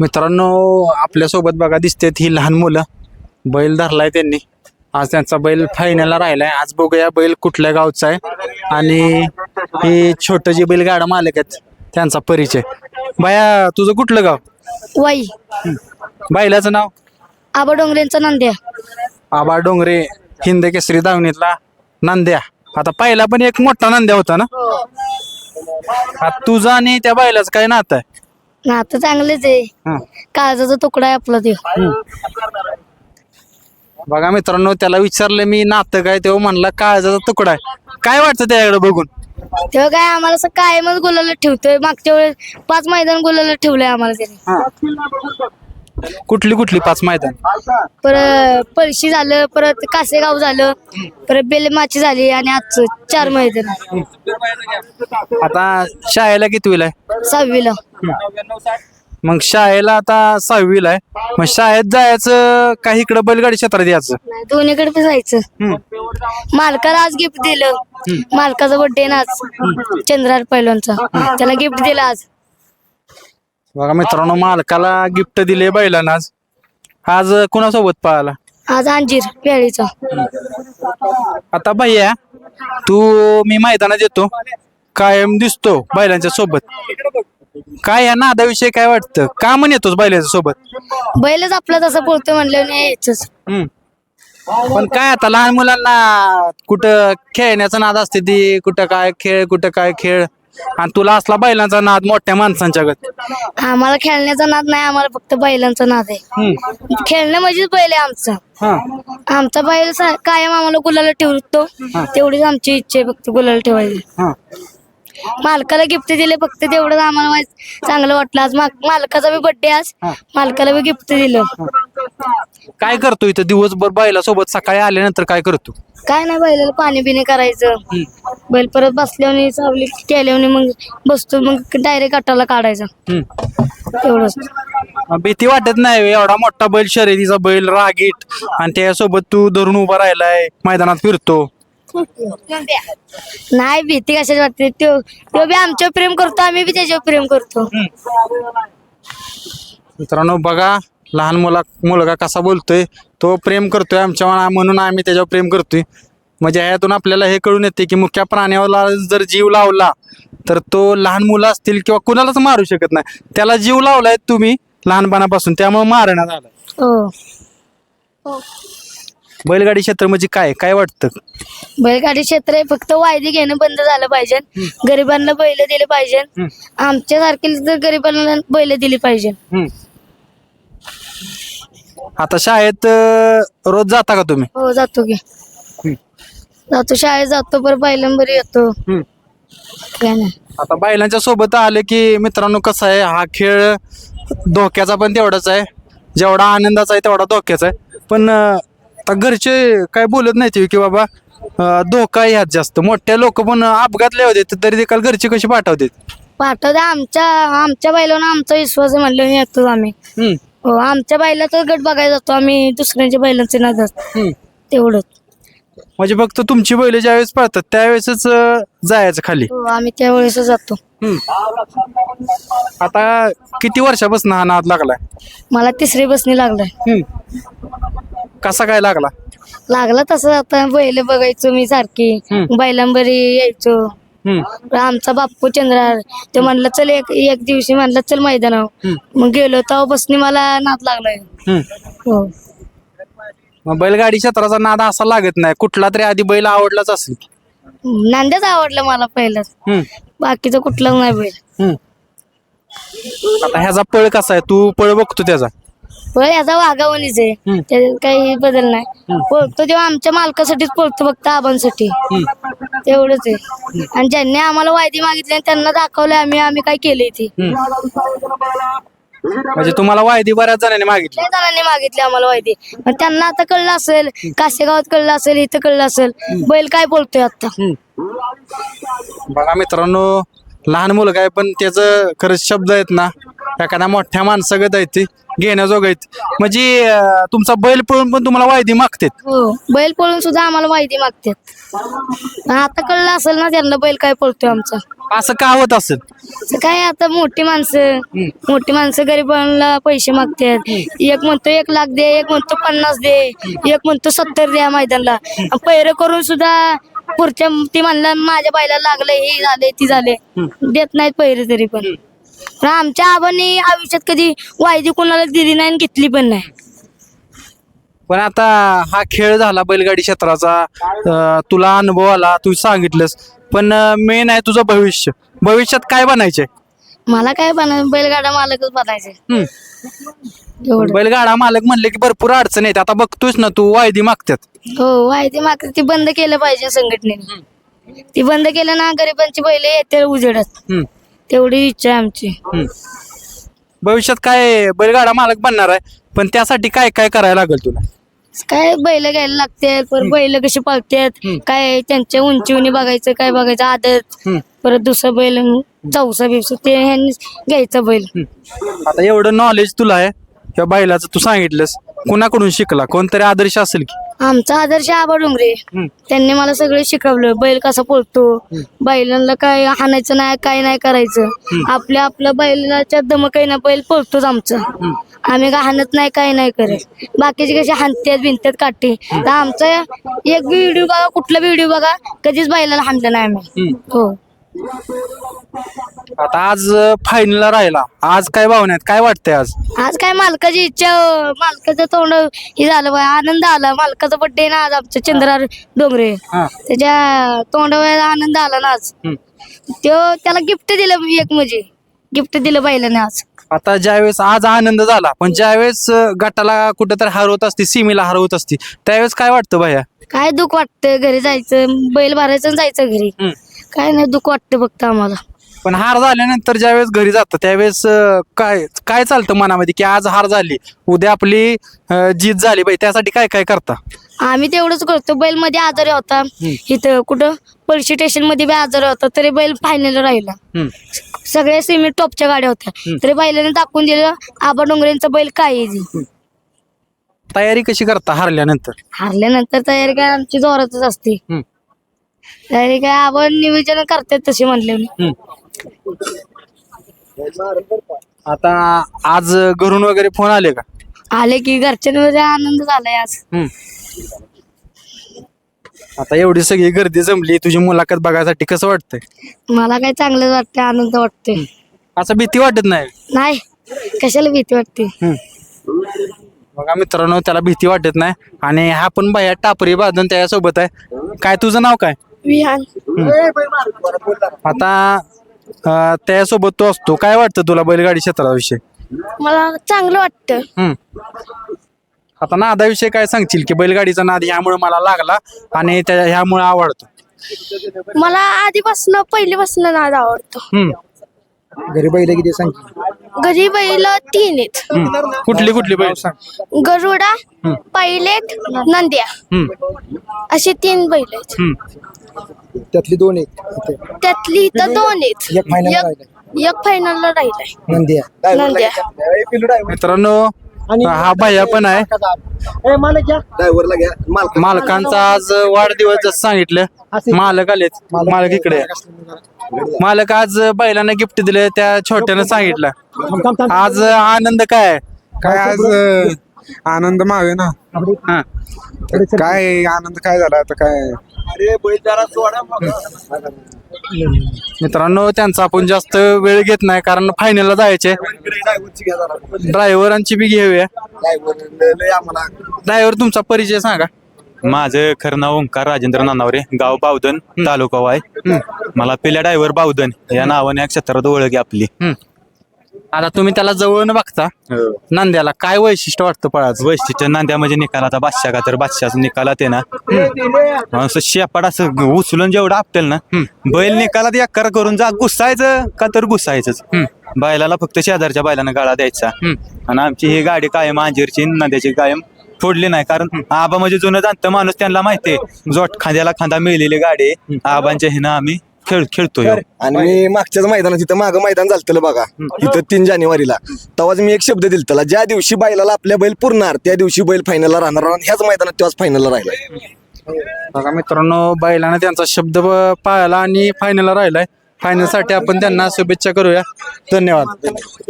मित्रांनो आपल्यासोबत बघा दिसतेत ही लहान मुलं. बैल धरलाय त्यांनी. आज त्यांचा बैल फायनलला राहिलाय. आज बघूया बैल कुठल्या गावचा आहे. आणि ही छोटं जे बैल गाडा मालक आहेत त्यांचा परिचय. बाया तुझं कुठलं गाव? वाई. बैलाचं नाव? आबा डोंगरेंचा नंद्या. आबा डोंगरे हिंद केसरी दावणीतला नांद्या. आता पहिला पण एक मोठा नांद्या होता ना? आता तुझा आणि त्या बैलाचं काय नातं आहे? नातं चांगलेच आहे. काळजाचा तुकडा आहे आपला ते. बघा मित्रांनो त्याला विचारलं मी नातं काय तेव्हा म्हणला काळजाचा तुकडा आहे. काय वाटतं त्याकडे बघून? तेव्हा काय आम्हाला असं कायमच गुलाला ठेवतोय. मागच्या वेळेस पाच मैदान गुलाला ठेवलंय आम्हाला त्याने. कुठली कुठली पाच मैदान? परत पळशी झालं परत कासेगाव झालं परत बेलमाची झाली आणि आजचं चार मैदान. आता शाळेला कितवीला आहे? सहावीला. मग शाळेला आता सहावीला आहे. मग शाळेत जायचं काही इकडं बैलगाडी क्षेत्रात यायचं? नाही दोन्हीकडे पण जायचं. हम्म. मालकाला आज गिफ्ट दिलं. मालकाचा बर्थडे ना आज. चंद्रार पैलवानचा. त्याला गिफ्ट दिलं आज. बघा मित्रांनो मालकाला गिफ्ट दिले बैलांना आज. आज कुणासोबत पळाला आज अंजीर पेळीचा आता भैया तू मी मैदानात येतो. कायम दिसतो बैलांच्या सोबत. काय या नादाविषयी काय वाटतं? का म्हण येतोस बैलांच्या सोबत? बैलच आपला तसं बोलतोय म्हणलं यायचंच. हम्म. पण काय आता लहान मुलांना कुठं खेळण्याचा नाद असते ती कुठं काय खेळ कुठं काय खेळ? आणि तुला असला बैलांचा नाद मोठ्या माणसांच्या गत. आम्हाला खेळण्याचा नाद नाही आम्हाला फक्त बैलांचा नाद आहे. हम्म. खेळणं म्हणजेच बैल आहे आमचा. हा. आमचा बैल सा- कायम आम्हाला गुलाला ठेवतो. तेवढीच आमची इच्छा आहे फक्त गुलाला ठेवायची. हा. मालकाला गिफ्ट दिले फक्त तेवढंच आम्हाला चांगलं वाटलं. आज मालकाचा बी बर्थडे आज. मालकाला बी गिफ्ट दिलं. काय करतो इथं? दिवसभर बैला सोबत सकाळी आल्यानंतर काय करतो? काय नाही बैलाला पाणी बिणी करायचं. बैल परत बसल्याने सावली केल्याने मग बसतो मग डायरेक्ट गटाला काढायचा. एवढंच. मग भीती वाटत नाही व्हय, एवढा मोठा बैल शर्यतीचा बैल रागीट. आणि त्यासोबत तू धरून उभा राहिलाय मैदानात फिरतो. नाही भीती कशाची वाटते? तो तो बी आमच्यावर प्रेम करतो आम्ही बी त्याच्यावर प्रेम करतो. मित्रांनो बघा लहान मुला मुलगा कसा बोलतोय. तो प्रेम करतोय आमच्या मना- म्हणून आम्ही त्याच्यावर प्रेम करतोय. म्हणजे ह्यातून आपल्याला हे कळून येते की मुख्य प्राण्याला जर जीव लावला तर तो लहान मुलं असतील किंवा कुणालाच मारू शकत नाही. त्याला जीव लावलाय तुम्ही लहानपणापासून त्यामुळे मारण्यात आलाय हो. बैलगाडी क्षेत्र म्हणजे काय? काय वाटतं? बैलगाडी क्षेत्र आहे फक्त वायदे घेणं बंद झालं पाहिजे. गरिबांना बैल दिले पाहिजे. आमच्या सारखे तर गरिबांना बैल दिली पाहिजे. हम्म. आता शाळेत अं, रोज जाता का तुम्ही? हो जातो की. हम्म. जातो शाळेत जातो बरं बैलांबरी येतो. हम्म. काय नाही. आता बैलांच्या सोबत आले की मित्रांनो कसं आहे हा खेळ धोक्याचा पण तेवढाच आहे. जेवढा आनंदाचा आहे तेवढा धोक्याचा आहे. पण अं, आता घरचे काय बोलत नाही की बाबा अं, धोका ह्यात जास्त. मोठ्या लोक पण अपघातले होते तरी देखील घरचे कशी पाठवते पाठवते आमच्या आमच्या बैलांना आमचा विश्वास आहे म्हणलं येतो आम्ही. हो आमच्या बैलाचा गट बघायला जातो आम्ही दुसऱ्यांच्या बैलांचे नाद तेवढंच. म्हणजे फक्त तुमची बैल ज्यावेळेस पळतात त्यावेळेसच अं, जायचं खाली. हो आम्ही त्यावेळेस जातो. आता किती वर्षापासून हा नाद लागलाय? मला तिसरी बसनी लागलाय. कसा काय लागला? लागला तसं आता बैल बघायचो मी सारखी. हम्म. बैलांबरी यायचो. हम्म. आमचा बाप्पू चंद्रार ते म्हणलं चल एक एक दिवशी म्हणलं चल मैदानावर. मग गेलो तेव्हा बसनी मला नाद लागलाय. हम्म. हो. मग बैलगाडी क्षेत्राचा नाद असा लागत नाही. कुठला तरी आधी बैल आवडलाच असेल. नांद्याच आवडलं मला पहिलंच. हम्म. बाकीचं कुठलंच नाही बैल. हम्म. आता ह्याचा पळ कसा आहे? तू पळ बघतो त्याचा. याचा वाघावणीच आहे. त्याच्यात काही बदल नाही. पळतो तेव्हा आमच्या मालकासाठीच पळतो फक्त आबांसाठी. तेवढंच आहे. आणि ज्यांनी आम्हाला वायदी मागितली आणि त्यांना दाखवलं आम्ही आम्ही काय केलंय ते. म्हणजे तुम्हाला वायदी बऱ्याच जणांनी मागितली. लय जणांनी मागितली आम्हाला वायदी. पण त्यांना आता कळलं असेल कासेगावात कळलं असेल इथं कळलं असेल. बैल काय बोलतोय आता? बघा मित्रांनो लहान मुलगा आहे पण त्याचं खरंच शब्द आहेत ना एखाद्या मोठ्या माणसागत आहेत ते. घेण्याजोग आहेत म्हणजे अं, तुमचा बैल पळून पण तुम्हाला वायदी मागतात. हो बैल पळून सुद्धा आम्हाला माहिती मागतात. आता कळलं असेल ना त्यांना बैल काय पळतोय आमचा. असं का होत असेल? तर काय आता मोठी माणसं मोठी माणसं गरिबांना पैसे मागतात. एक म्हणतो एक लाख दे एक म्हणतो पन्नास दे एक म्हणतो सत्तर द्या मैदानला. पैर करून सुद्धा पुढच्या ती म्हणलं माझ्या बायला लागले हे झाले ती झाले देत नाहीत पैरे तरी पण. पण आमच्या आबांनी आयुष्यात कधी वायदी कोणाला दिली नाही आणि घेतली पण नाही. पण आता हा खेळ झाला बैलगाडी क्षेत्राचा. अं, तुला अनुभव आला तू सांगितलंस. पण मेन आहे तुझं भविष्य. भविष्यात काय बनायचंय? मला काय बना बैलगाडा मालकच बनायचे हम्म. एवढं. बैलगाडा मालक म्हणले की भरपूर अडचण आहेत आता बघतोयस ना तू वायदी मागतात हो वायदी मागतात ती बंद केलं पाहिजे संघटनेने. ती बंद केलं ना गरिबांची बैल येते उजेडत. हम्म. तेवढी इच्छा आहे आमची. हम्म. भविष्यात काय बैलगाडा मालक बनणार आहे पण त्यासाठी काय काय करायला लागेल तुला? काय बैल घ्यायला लागतात परत बैल कशी पाळतात काय त्यांच्या उंची उंची बघायचं काय बघायचं आदत हम्म. परत दुसरं बैल चौसा बिवसा ते ह्यांनी घ्यायचं बैल. आता एवढं नॉलेज तुला आहे किंवा बैलाचं तू सांगितलंस कुणाकडून शिकला? कोणतरी आदर्श असेल की? आमचा आदर्श आबा डोंगरे. हम्म. त्यांनी मला सगळं शिकवलं. बैल कसा पळतो बैलांना काय हाणायचं नाही काय नाही करायचं. आपल्या आपल्या बैलाच्या दमकाई ना बैल पळतोच आमचा. आम्ही काय हाणत नाही काय नाही करत. बाकीचे कसे हाणतात भिंतात काठी तर आमचा एक व्हिडिओ बघा कुठला व्हिडिओ बघा कधीच बैलाला हाणलं नाही आम्ही. हम्म. हो. आता आज फायनल राहिला. आज काय भावना आहेत? काय वाटतंय आज? आज काय मालकाची इच्छा मालकाचं तोंड हे झालं बा आनंद आला. मालकाचा बड्डे ना आज आमच्या चंद्रार डोंगरे. हा. त्याच्या तोंडावर आनंद आला ना आज. हम्म. त्यो त्याला गिफ्ट दिलं एक म्हणजे. गिफ्ट दिलं बैलाने आज. आता ज्यावेळेस आज आनंद झाला पण ज्यावेळेस अं, गटाला कुठेतरी हरवत असते सीमेला हरवत असते त्यावेळेस काय वाटतं भैया? काय दुःख वाटतं घरी जायचं बैल भरायचं आणि जायचं घरी. हम्म. काय नाही दुःख वाटतं फक्त आम्हाला. पण हार झाल्यानंतर ज्यावेळेस घरी जातं त्यावेळेस अं, काय काय चालतं मनामध्ये की आज हार झाली उद्या आपली अं, जीत झाली बाई त्यासाठी काय काय करता? आम्ही तेवढंच करतो. बैलमध्ये आजारी होता. इथं कुठं? पळशी स्टेशनमध्ये बी आजारी होता तरी बैल फायनल राहिला. हम्म. सगळ्या सिमेंट टॉपच्या गाड्या होत्या. तरी बैलाने दाखवून दिलं आबा डोंगरेंचा बैल काय आहे. तयारी कशी करता हारल्यानंतर? हारल्यानंतर तयारी काय आमची जोरातच असते. हम्म. तयारी काय आपण नियोजन करतात तसे म्हणले हम्म. आता आज घरून वगैरे फोन आले का? आले की घरच्यांमध्ये आनंद झालाय आज. हम्म. आता एवढी सगळी गर्दी जमली तुझी मुलाखत बघायसाठी कसं वाटतंय? मला काय चांगलं वाटतं आनंद वाटतोय. असं भीती वाटत नाही? नाही कशाला भीती वाटते? बघा मित्रांनो त्याला भीती वाटत नाही. आणि हा पण बाया टापरी बांधून त्याच्यासोबत आहे. काय तुझं नाव काय? विहान आता अं, त्याच्यासोबत तो असतो. काय वाटतं तुला बैलगाडी क्षेत्राविषयी? मला चांगलं वाटतं. हम्म. आता नादाविषयी काय सांगशील की बैलगाडीचा नाद ह्यामुळे मला लागला आणि त्या ह्यामुळे आवडतो? मला आधीपासून पहिलीपासून नाद आवडतो. हम्म. घरी बैल किती सांग? घरी बैल तीन आहेत. हम्म. कुठली कुठली बैल? गरुडा पायलेट नंद्या. हम्म. असे तीन बैल आहेत. हम्म. त्यातली दोन आहेत इथे. त्यातली इथं दोन आहेत एक final ला एक- एक फायनलला राहिलाय. नंदिया. नंद्या. मित्रांनो हा भैया पण आहे. ड्रायव्हरला घ्या. मालक. मालकांचा आज वाढदिवस जसं सांगितलं मालक आलेत. मालक इकडे आहे. मालक आज बैलांना गिफ्ट दिले त्या छोट्यानं सांगितलं. आज आनंद काय? आहे? काय आज अं, आनंद मावे ना. हा. काय आनंद काय झाला आता काय? मित्रांनो त्यांचा आपण जास्त वेळ घेत नाही कारण फायनलला जायचे. ड्रायव्हरची घ्या जरा ड्रायव्हरांची बी घेऊया. ड्रायव्हर ड्रायव्हर तुमचा परिचय सांगा. माझं खरं नाव ओंकार राजेंद्र नानावरे गाव बावधन तालुका वाय. मला पिल्या डायव्हर बावधन या नावाने या क्षेत्रात ओळख आहे आपली. आता तुम्ही त्याला जवळून बघता नांद्याला काय वैशिष्ट्य वाटतं पळाचं वैशिष्ट्य नांद्या म्हणजे निकालाचा बादशा का तर बादशाचा निकालात आहे ना. असं शेपाड असं उचलून जेवढं आपटेल ना बैल निकालात एकार करून जा घुसायचं का तर घुसायचंच बैलाला फक्त शेजारच्या बैलानं गाळा द्यायचा. आणि आमची ही गाडी कायम अंजीरची नद्याची कायम फोडली नाही. कारण आबा म्हणजे जुनं जाणतं माणूस त्यांना माहितीये जोट खांद्याला खांदा मिळलेली गाडी आहे. आबांच्या हिनं आम्ही खेळ खेळतो ह्यो. आणि मी मागच्याच मैदानात तिथं मागं मैदान झालं बघा. इथं तीन जानेवारीला. तेव्हाच मी एक शब्द दिल त्याला ज्या दिवशी बैलाला आपल्या बैल पुरणार त्या दिवशी बैल फायनलला राहणार. आणि ह्याच मैदानात तेव्हाच फायनलला राहिला बघा मित्रांनो बैलानं त्यांचा शब्द ब- पाळला आणि फायनलला राहिलाय. फायनलसाठी आपण त्यांना शुभेच्छा करूया. धन्यवाद.